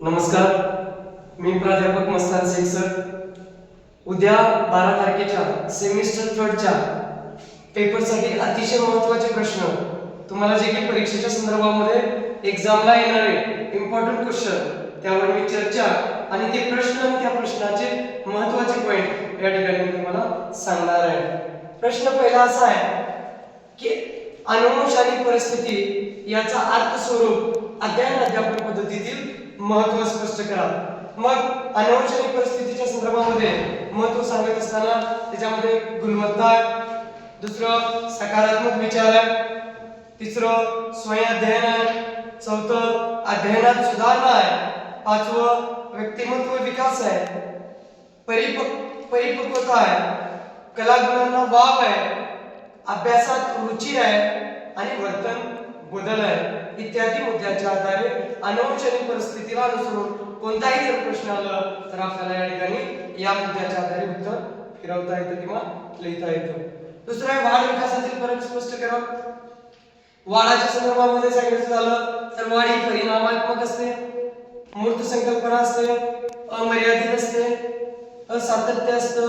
नमस्कार. मी प्राध्यापक मस्तान शेख सर. उद्या बारा तारखेच्या सेमिस्टर थर्डच्या पेपरसाठी अतिशय महत्त्वाचे प्रश्न. तुम्हाला जे काही परीक्षेच्या संदर्भामध्ये एक्झामला येणारे इम्पॉर्टंट क्वेश्चन त्यावर मी चर्चा आणि ते प्रश्न आणि त्या प्रश्नाचे महत्त्वाचे पॉइंट या ठिकाणी मी तुम्हाला सांगणार आहे. प्रश्न पहिला असा आहे की अनुवंश आणि परिस्थिती याचा अर्थ स्वरूप अध्ययन अध्यापन पद्धतीतील महत्त्व स्पष्ट करा. मग अनौषधिक परिस्थितीच्या संदर्भामध्ये महत्त्व सांगत असताना त्याच्यामध्ये गुणवत्ता आहे दुसरं सकारात्मक विचार आहे तिसरं स्वयं अध्ययन आहे चौथं अध्ययनात सुधारणा आहे पाचवं व्यक्तिमत्व विकास आहे परिपक् परिपक्वता आहे कलागुणांना वाव आहे अभ्यासात रुची आहे आणि वर्तन बदल आहे. इत्यादी मुद्द्याच्या आधारे अनुवंश परिस्थितीला अनुसरून कोणताही जर प्रश्न आला तर आपल्याला या ठिकाणी या मुद्द्याच्या आधारे उत्तर फिरवता येतं किंवा लिहिता येतं. दुसरं आहे वाढ विकासातील फरक स्पष्ट करा. वाढाच्या संदर्भामध्ये सांगायचं झालं तर वाढ ही परिणामात्मक असते मूर्त संकल्पना असते अमर्यादित असते असातत्य असतं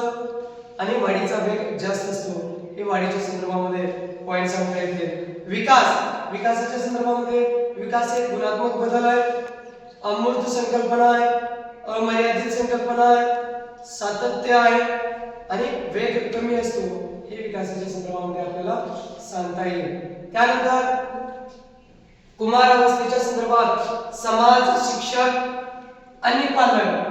आणि वाढीचा वेग जास्त असतो. हे वाढीच्या संदर्भामध्ये पॉईंट सांगता येते. विकास विकासाच्या संदर्भामध्ये विकास हे गुणात्मक बदल आहे अमूर्त संकल्पना आहे अमर्यादित संकल्पना आहे सातत्य आहे आणि वेग कमी असतो हे विकासाच्या संदर्भामध्ये आपल्याला सांगता येईल. त्यानंतर कुमार अवस्थेच्या संदर्भात समाज शिक्षक आणि पालक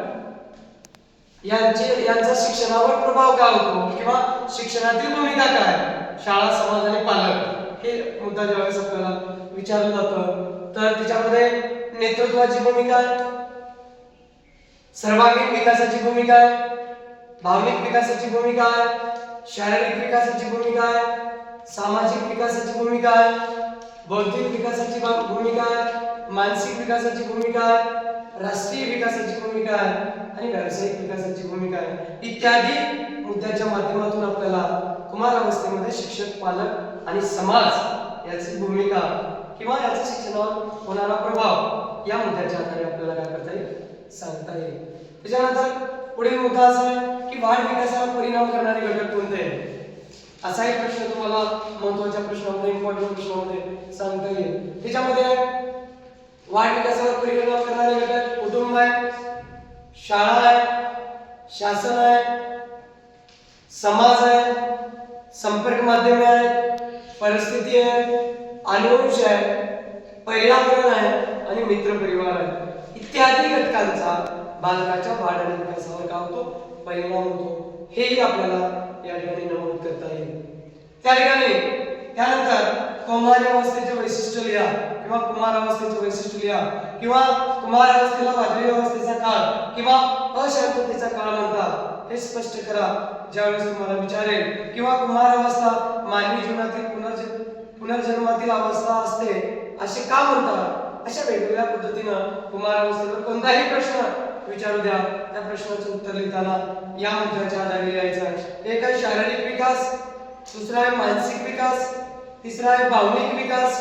यांचे यांचा शिक्षणावर प्रभाव काय होतो? किंवा शिक्षणातील भूमिका काय? शाळा समाज आणि पालक. हे मुद्दा ज्यावेळेस आपल्याला विचारलं जातं तर त्याच्यामध्ये नेतृत्वाची भूमिका आहे सर्वांगीण विकासाची भूमिका आहे भावनिक विकासाची भूमिका आहे शारीरिक विकासाची भूमिका आहे सामाजिक विकासाची भूमिका आहे बौद्धिक विकासाची भूमिका आहे मानसिक विकासाची भूमिका आहे राष्ट्रीय विकासाची भूमिका आहे आणि व्यावसायिक विकासाची भूमिका. आहे इत्यादी मुद्द्याच्या माध्यमातून आपल्याला कुमार अवस्थेमध्ये शिक्षक पालक आणि समाज याची भूमिका किंवा याचा शिक्षणावर होणारा प्रभाव या मुद्द्याच्या आधारे आपल्याला काय करता येईल? सांगता येईल. त्याच्यानंतर पुढील मुद्दा असा आहे की वाढ विकासावर परिणाम करणारे घटक कोणते? आहेत असा एक प्रश्न तुम्हाला महत्त्वाच्या प्रश्नामध्ये इम्पॉर्टंट प्रश्नामध्ये सांगता येईल. त्याच्यामध्ये वाढ विकासावर परिणाम करणारे घटक कुटुंब आहे शाळा आहे शासन आहे समाज आहे संपर्क माध्यमे आहेत परिस्थिती आहे अनुवंश आहे पर्यावरण आहे आणि मित्र परिवार आहे. इत्यादी घटकांचा बालकाच्या वाढ विकासावर काय होतो? परिणाम होतो. हेही आपल्याला या ठिकाणी नमूद करता येईल. त्या ठिकाणी त्यानंतर कौमार्य वैशिष्ट्य लिहा किंवा कुमार अवस्थेचे वैशिष्ट्य लिहा किंवा कुमार अवस्थेला वाजवी अवस्थेचा काळ किंवा अशांततेचा काळ म्हणतात हे स्पष्ट करा. ज्यावेळेस तुम्हाला विचारेल किंवा कुमार अवस्था मानवी जीवनातील पुनर्ज पुनर्जन्मातील अवस्था असते असे का म्हणतात? अशा वेगवेगळ्या पद्धतीनं कुमार अवस्थेवर कोणताही प्रश्न विचारू द्या. त्या प्रश्नाचं उत्तर लिहिताना या मुद्द्याच्या आधारे लिहायचं आहे. एक आहे शारीरिक विकास दुसरा आहे मानसिक विकास तिसरा आहे भावनिक विकास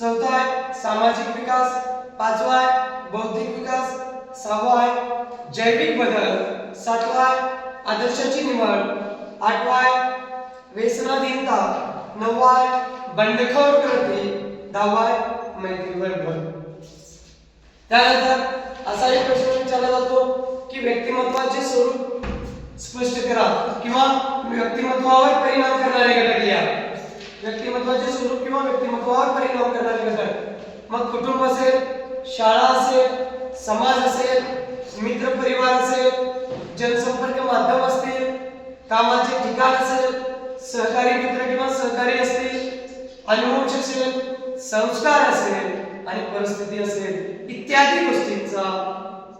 चौथा आहे सामाजिक विकास पाचवा आहे बौद्धिक विकास सहावा आहे जैविक बदल सातवा आहे आदर्शाची निवड आठवा आहे व्यसनाधीनता नववा आहे बंडखोर कृती दहावा आहे मैत्रीवर भर. त्यानंतर असा एक प्रश्न विचारला जातो की व्यक्तिमत्वाचे स्वरूप स्पष्ट करा किंवा व्यक्तिमत्वावर परिणाम करणारे घटक लिहा. व्यक्तिमत्वाचे स्वरूप किंवा व्यक्तिमत्वावर परिणाम करणारे घटक. मग कुटुंब असेल, शाळा असेल, समाज असेल मित्र परिवार असेल जनसंपर्क माध्यम असतील कामाचे ठिकाण असेल सहकारी मित्र किंवा सहकारी असतील अनुवंश असेल संस्कार असेल आणि परिस्थिती असेल इत्यादी गोष्टींचा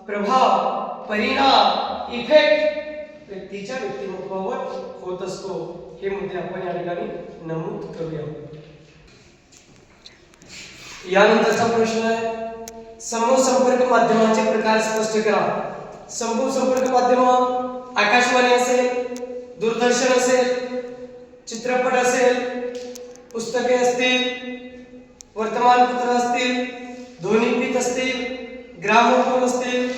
प्रभाव परिणाम इफेक्ट व्यक्तीच्या व्यक्तिमत्वावर होत असतो. हे मुद्दे आपण या ठिकाणी नमूद करूया. यानंतरचा प्रश्न आहे समूह संपर्क माध्यमाचे प्रकार स्पष्ट करा. समूह संपर्क माध्यम आकाशवाणी असेल दूरदर्शन असेल चित्रपट असेल पुस्तके असतील वर्तमानपत्र असतील ध्वनिपीठ असतील ग्रामोफोन असतील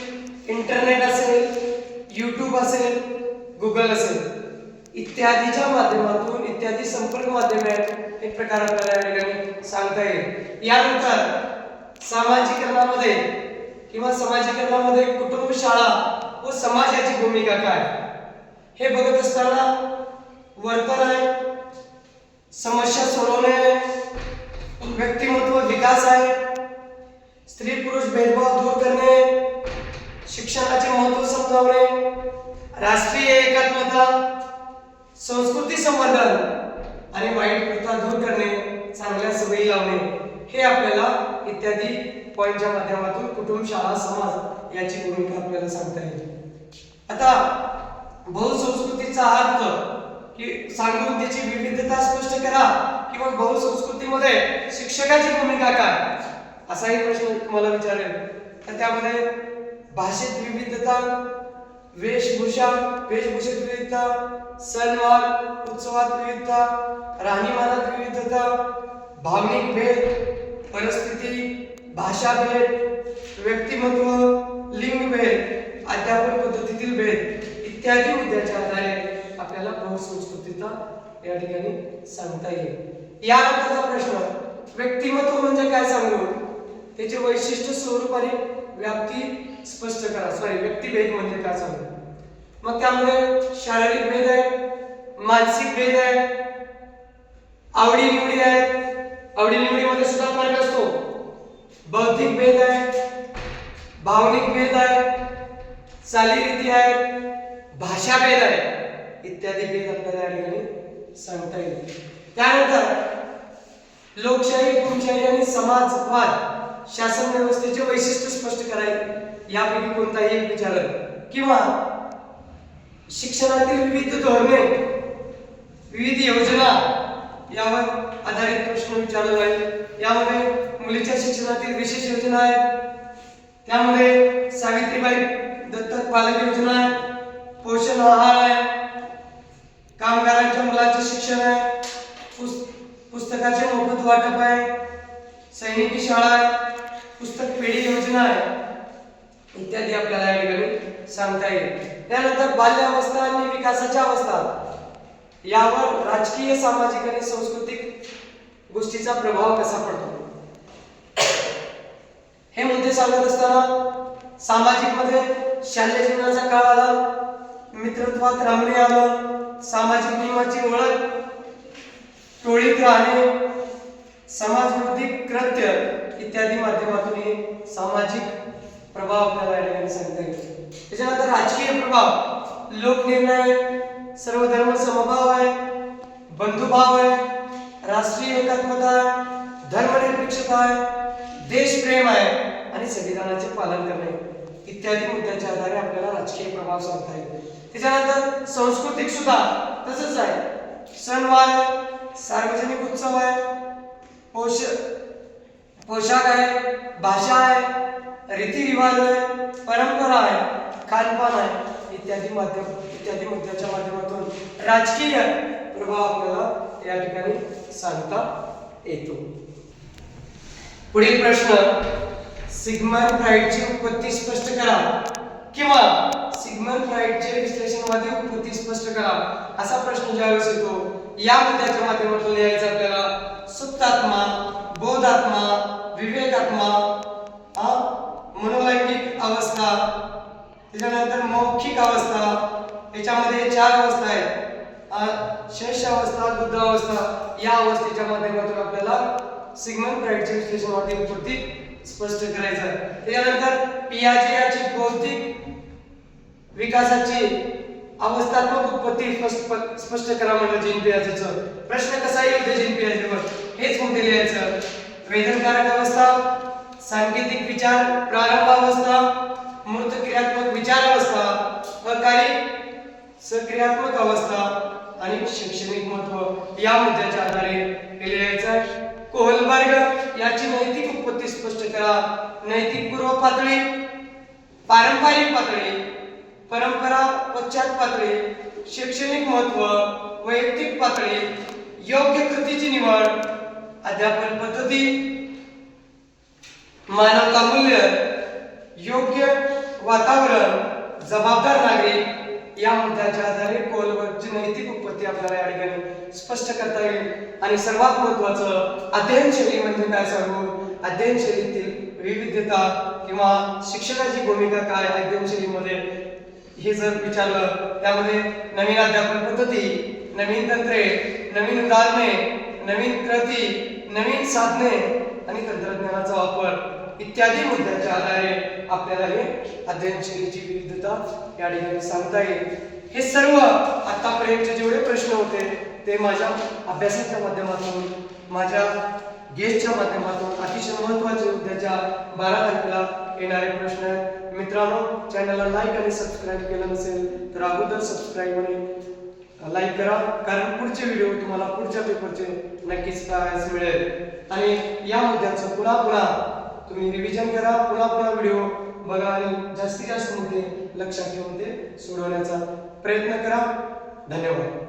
इंटरनेट असेल यूट्यूब असेल गुगल असेल. इत्यादीच्या माध्यमातून इत्यादी संपर्क माध्यमे हे प्रकार आपल्याला या ठिकाणी सांगता येईल. यानंतर सामाजिकरणामध्ये किंवा समाजीकरणामध्ये कुटुंब शाळा व समाजाची भूमिका काय? हे बघत असताना वर्तन आहे समस्या सोडवणे आहे व्यक्तिमत्व विकास आहे स्त्री पुरुष भेदभाव दूर करणे शिक्षणाचे महत्त्व समजावणे राष्ट्रीय एकात्मता संस्कृती संवर्धन आणि वाईट प्रथा दूर करणे चांगल्या सवयी लावणे. हे आपल्याला इत्यादी पॉईंटच्या माध्यमातून कुटुंब शाळा समाज याची भूमिका आपल्याला सांगता येईल. आता बहुसंस्कृतीचा अर्थ की सांगून त्याची विविधता स्पष्ट करा किंवा बहुसंस्कृतीमध्ये शिक्षकाची भूमिका काय? असाही प्रश्न तुम्हाला विचारेल. तर त्यामध्ये भाषेत विविधता वेशभूषा वेशभूषेत विविधता सणवार उत्सवात विविधता राहणीमानात विविधता भावनिक भेद परिस्थिती भाषा भेद व्यक्तिमत्व लिंग भेद अध्यापन पद्धतीतील भेद इत्यादी मुद्द्याच्या आधारे आपल्याला बहुसंस्कृतीचा या ठिकाणी सांगता येईल. यानंतरचा प्रश्न व्यक्तिमत्व म्हणजे काय सांगू? त्याचे वैशिष्ट्य स्वरूप आणि व्याप्ती स्पष्ट करा. सॉरी व्यक्तिभेद म्हणजे काय सांगू? मग त्यामध्ये शारीरिक भेद आहे मानसिक भेद आहे आवडी निवडी आहेत आवडीनिवडीमध्ये सुद्धा फरक असतो. बौद्धिक भेद आहे भावनिक भेद आहे चालीरीती आहेत भाषा भेद आहे इत्यादी भेद आपल्याला या ठिकाणी सांगता येईल. त्यानंतर लोकशाही हुकुमशाही आणि समाजवाद शासन व्यवस्थेचे वैशिष्ट्य स्पष्ट करायचे यापैकी कोणताही एक विचारल किंवा शिक्षणातील विविध धोरणे विविध योजना यावर आधारित प्रश्न विचारला जाईल. यामध्ये मुलीच्या शिक्षणातील विशेष योजना आहेत. त्यामध्ये सावित्रीबाई दत्तक पालक योजना आहे. पोषण आहार आहे. कामगारांच्या मुलाचे शिक्षण आहे. पुस- पुस्तकाचे मोफत वाटप आहे. सैनिकी शाळा आहे. पुस्तक पेढी योजना आहे. इत्यादी आपल्याला या ठिकाणी सांगता येईल. त्यानंतर बाल्यावस्था आणि विकासाच्या अवस्था. यावर राजकीय सामाजिक आणि सांस्कृतिक गोष्टीचा प्रभाव कसा पडतो? हे मुद्दे सांगत असताना सामाजिकमध्ये शालेय जीवनाचा काळ आला मित्रत्वात रमणे आलं सामाजिक नियमाची ओळख टोळीत राहणे समाजविरोधी कृत्य इत्यादी माध्यमातून हे सामाजिक प्रभाव आपल्याला या ठिकाणी सांगता येईल. त्याच्यानंतर राजकीय प्रभाव लोकनिर्णय सर्व धर्म समभाव आहे बंधुभाव आहे राष्ट्रीय एकात्मता आहे धर्मनिरपेक्षता आहे देशप्रेम आहे आणि संविधानाचे पालन करणे इत्यादी मुद्द्यांच्या आधारे आपल्याला राजकीय प्रभाव सांगता येईल. त्याच्यानंतर सांस्कृतिक सुद्धा तसंच आहे. सणवार सार्वजनिक उत्सव आहे पोष पोशाख आहे भाषा आहे रीतिरिवाज आहे परंपरा आहे खानपान आहे इत्यादी माध्यम इत्यादी मुद्द्याच्या माध्यमातून राजकीय प्रभाव आपल्याला या ठिकाणी सांगता येतो. पुढील प्रश्न सिग्मन फ्राईडची उत्पत्ती स्पष्ट करा किंवा सिग्मन फ्राईडचे विश्लेषणवादी उत्पत्ती स्पष्ट करा असा प्रश्न ज्यावेळेस येतो या मुद्द्याच्या माध्यमातून लिहायचं आपल्याला सुप्तात्मा बोधात्मा विवेकात्मा मनोलैंगिक अवस्था त्याच्यानंतर मौखिक अवस्था याच्यामध्ये चार अवस्था आहेत. शेष अवस्था बुद्ध अवस्था या अवस्थेच्या माध्यमातून आपल्याला सिग्मंड फ्राईडचे विश्लेषणवादी उत्पत्ती स्पष्ट करायचं आहे. त्याच्यानंतर पियाजे याची विकासाची अवस्थात्मक उत्पत्ती स्पष्ट स्पष्ट करा म्हणलं जीन पियाजेचं. प्रश्न कसा येईल ते जीन पियाजेवर? हेच मुद्दे लिहायचं. वेदनकारक अवस्था सांकेतिक विचार प्रारंभ अवस्था मूर्त क्रियात्मक विचार अवस्था अकाली सक्रियात्मक अवस्था आणि शैक्षणिक महत्त्व या मुद्द्याच्या आधारे लिहायचं आहे. कोहलबर्ग याची नैतिक उत्पत्ती स्पष्ट करा. नैतिक पूर्व पातळी पारंपरिक पातळी परंपरा पश्चात पातळी शैक्षणिक महत्त्व वैयक्तिक पातळी योग्य कृतीची निवड अध्यापन पद्धती मानवता मूल्य योग्य वातावरण जबाबदार नागरिक या मुद्द्याच्या आधारे कोलवरची नैतिक उत्पत्ती आपल्याला या ठिकाणी स्पष्ट करता येईल. आणि सर्वात महत्वाचं अध्ययन शैली म्हणजे काय सांगू? अध्ययन शैलीतील विविधता किंवा शिक्षणाची भूमिका काय अध्ययन शैलीमध्ये? हे जर विचारलं त्यामध्ये नवीन अध्यापन पद्धती नवीन तंत्रे नवीन उदाहरणे नवीन कृती नवीन साधने आणि तंत्रज्ञानाचा वापर इत्यादी मुद्द्याच्या आधारे आपल्याला हे अध्ययनशैलीची विविधता या ठिकाणी सांगता येईल. हे सर्व आतापर्यंतचे जेवढे प्रश्न होते ते माझ्या अभ्यासाच्या माध्यमातून माझ्या गेस्टच्या माध्यमातून अतिशय महत्त्वाचे उद्याच्या बारा तारखेला येणारे प्रश्न आहेत. मित्रांनो चॅनलला लाईक आणि सबस्क्राईब केलं नसेल तर अगोदर सबस्क्राईब आणि लाईक करा. कारण पुढचे व्हिडिओ तुम्हाला पुढच्या पेपरचे नक्कीच पाहायला मिळेल. आणि या मुद्द्याचं पुन्हा पुन्हा तुम्ही रिव्हिजन करा पुन्हा पुन्हा व्हिडिओ बघा आणि जास्तीत जास्त मुद्दे लक्षात ठेवून ते सोडवण्याचा प्रयत्न करा. धन्यवाद.